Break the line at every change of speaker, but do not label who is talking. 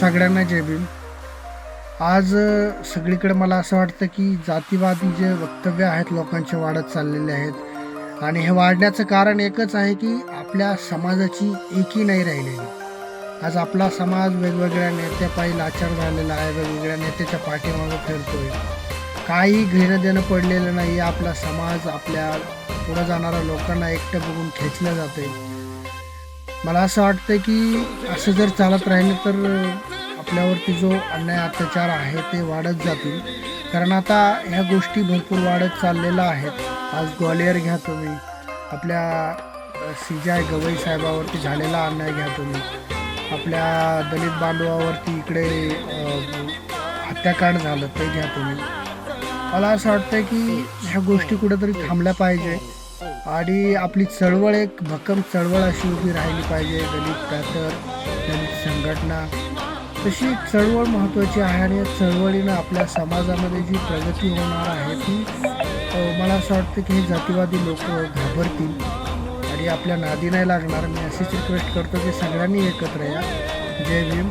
सगळ्यांना जय भीम. आज सगळीकडे मला असं वाटतं की जातीवादी जे वक्तव्य आहेत लोकांचे वाढत चाललेले आहेत आणि हे वाढण्याचं कारण एकच आहे की आपल्या समाजाची एकी नाही राहिलेली. आज आपला समाज वेगवेगळ्या नेत्यापायी लाचार झालेला आहे वेगवेगळ्या नेत्याच्या पाठीमागं फिरतोय. काही घेणं देणं पडलेलं नाही आपला समाज आपल्या पुढं जाणाऱ्या लोकांना एकटं बघून खेचलं जाते मला असं वाटतं की असं जर चालत राहिलं तर आपल्यावरती जो अन्याय अत्याचार आहे ते वाढत जातील. कारण आता ह्या गोष्टी भरपूर वाढत चाललेल्या आहेत. आज ग्वालियर घ्या तुम्ही. आपल्या सीजाय गवई साहेबावरती झालेला अन्याय घ्या तुम्ही. आपल्या दलित बांधवावरती इकडे हत्याकांड झालं ते घ्या तुम्ही. मला असं वाटतं की ह्या गोष्टी कुठेतरी थांबल्या पाहिजे. आणि आपली चळवळ एक भक्कम चळवळ अशी उभी राहिली पाहिजे दलित पॅथर दलित संघटना. तशी चळवळ महत्त्वाची आहे आणि या चळवळीनं आपल्या समाजामध्ये जी प्रगती होणार आहे ती मला असं वाटतं की हे जातीवादी लोक घाबरतील आणि आपल्या नादी नाही लागणार. मी अशीच रिक्वेस्ट करतो की सगळ्यांनी एकत्र या. जय भीम.